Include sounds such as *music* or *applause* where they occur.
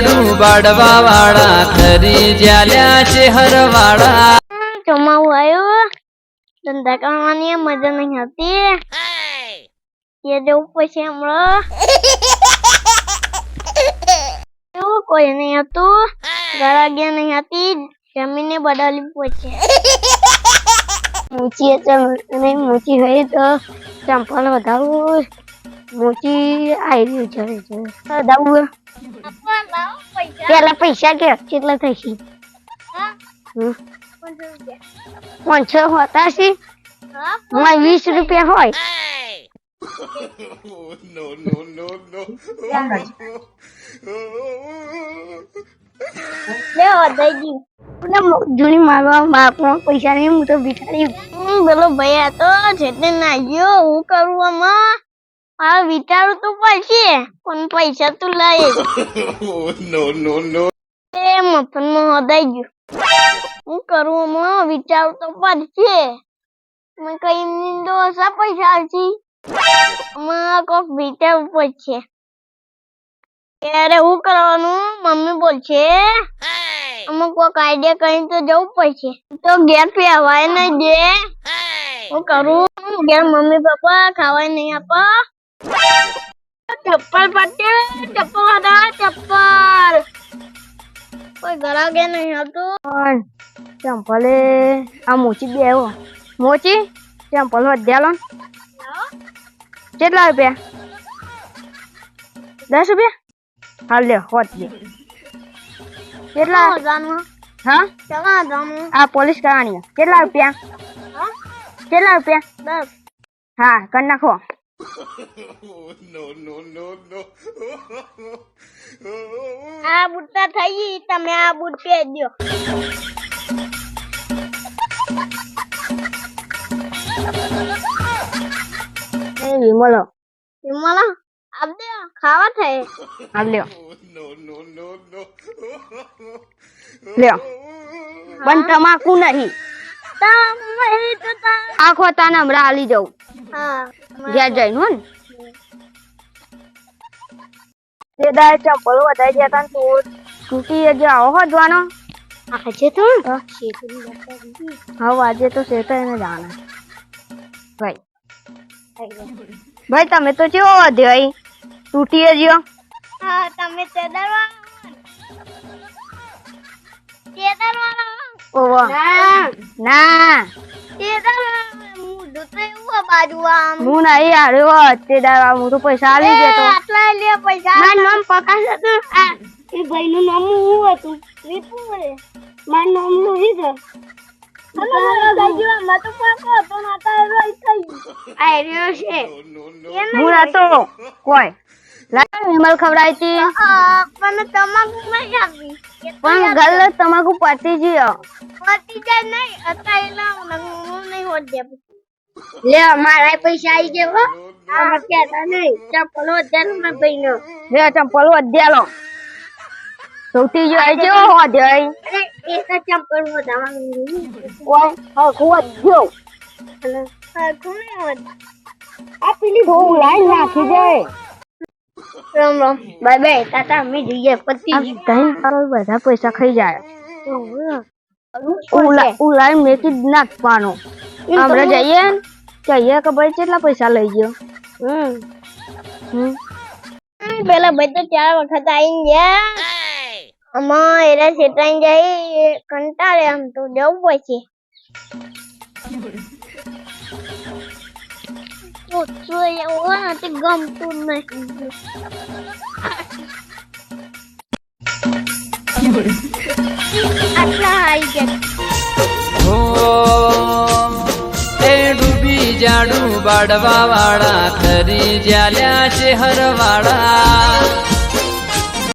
જાડું બાડવા વાળા, ખરી જ્યાલ્યા શહેર વાળા. ચોમાવું આવ્યું? ધંધા કરવાની મજા નહીં હતી એ જવું પછી હમણાં. કોઈ નહીં હતું. ગરાગ્યા નહીં હતી. જમીને બદલવી પડશે અને મૂચી હોય તો ચંપલ વધારવું મૂચી આવી રહ્યું છે. વધારવું પેલા પૈસા કે કેટલા થશે? પાંચસો હોતા છે હું વીસ રૂપિયા હોય. પૈસા નહીં, હું તો ભિખારી. બોલો, ભાઈ, આ તો જેટલે ના ગયો હું કરું આમાં? આ વિચારું તો પડશે પણ પૈસા તો નો *laughs* એ મફતમાં હદાઈ ગયું. હું કરું હમણાં? વિચારું તો પડશે. મેં કઈ નીંદો ઓછા પૈસા આવશે આમાં કોક વિચારવું પડશે. ત્યારે હું કરવાનું? મમ્મી બોલશે અમુક કોક આઈડિયા કરીને તો જવું પડશે. તો ઘેર પીવાય નહીં દે. હું કરું? ઘેર મમ્મી પપ્પા ખાવાય નહીં આપા ચપ્પલ પટ્ટે ચપ્પલ હતા ચપ્પલ. કોઈ ગરાગે નહીં હતું. ચંપલે આ મોચી બે આવ્યો મોચી? ચંપલ વધ્યા કેટલા રૂપિયા? દસ રૂપિયા? હાલ લે હોત લે. કેટલા? હા? આ પોલીસ કરવાની કેટલા રૂપિયા? કેટલા રૂપિયા? દસ. હા કરી નાખો. આ બુટ્ટા થઈ ગઈ તમે આ બુટ પહેરજો એ વિમલો. વિમલો આપ દે ખાવા થાય. આપ લ્યો લ્યો. પણ તમાકુ નહીં. આખો તાના હમણાં હાલી જવું ઘેર જઈને હું ને તે દાય ચંપલ વધારી ગયા તા તો તૂટી જે આવો હો જવાનો. આજે તો હા. આજે તો શેઠ એને જાણે. ભાઈ. ભાઈ તમે તો કેવો વધ્યો અહીં તૂટી ગયો? હા તમે તેદાર તેદાર ઓવા ના. હું નહીં હાર્યો તે હું તો પૈસા આલી ગયો આટલા લે પૈસા. મારું નામ પ્રકાશ હતું. આ એ ભાઈ નું નામ હું હતું? વિપુલ મારું નામ લોહી છે. હું નતો કોઈ? વિમલ ખવડાવી હતી પણ તમાકુ નહીં આપી પણ ગલ તમાકુ પતી ગયો. પતી જાય નહીં. અત્યારે હું નહીં હોત દે લે મારા પૈસા આવી ગયા હો. આમ કહેતા નહીં? ચપ્પલો અત્યારે માં પૈનો લે ચપ્પલો અધ્યાલો સૌથી જો આવી ગયો હો દે અરે એક ચપ્પલ વધારવાનું ઓય હરખું અધ્યો હરખું નહીં હોત આ પેલી બહુ લાઈન નાખી જાય Ram Ram. Bye bye. Tata અમે જઈએ પતિ કઈ તારો બધા પૈસા ખાઈ જાય. ઉલાઈ મેકી જ નાખવાનો. આપણે જઈએ ને? જઈએ કે ભાઈ કેટલા પૈસા લઈ ગયો હમ પેલા ભાઈ તો ચાર વખત આવીને ગયા આમાં એરા શેતાઈ જાય કંટાળે આમ તો જવું પછી ઓછો એવો નથી ગમતું નહીં આટલા આવી ગયા જાડું વાળા ખરી જ્યાલ્યા છે વાળા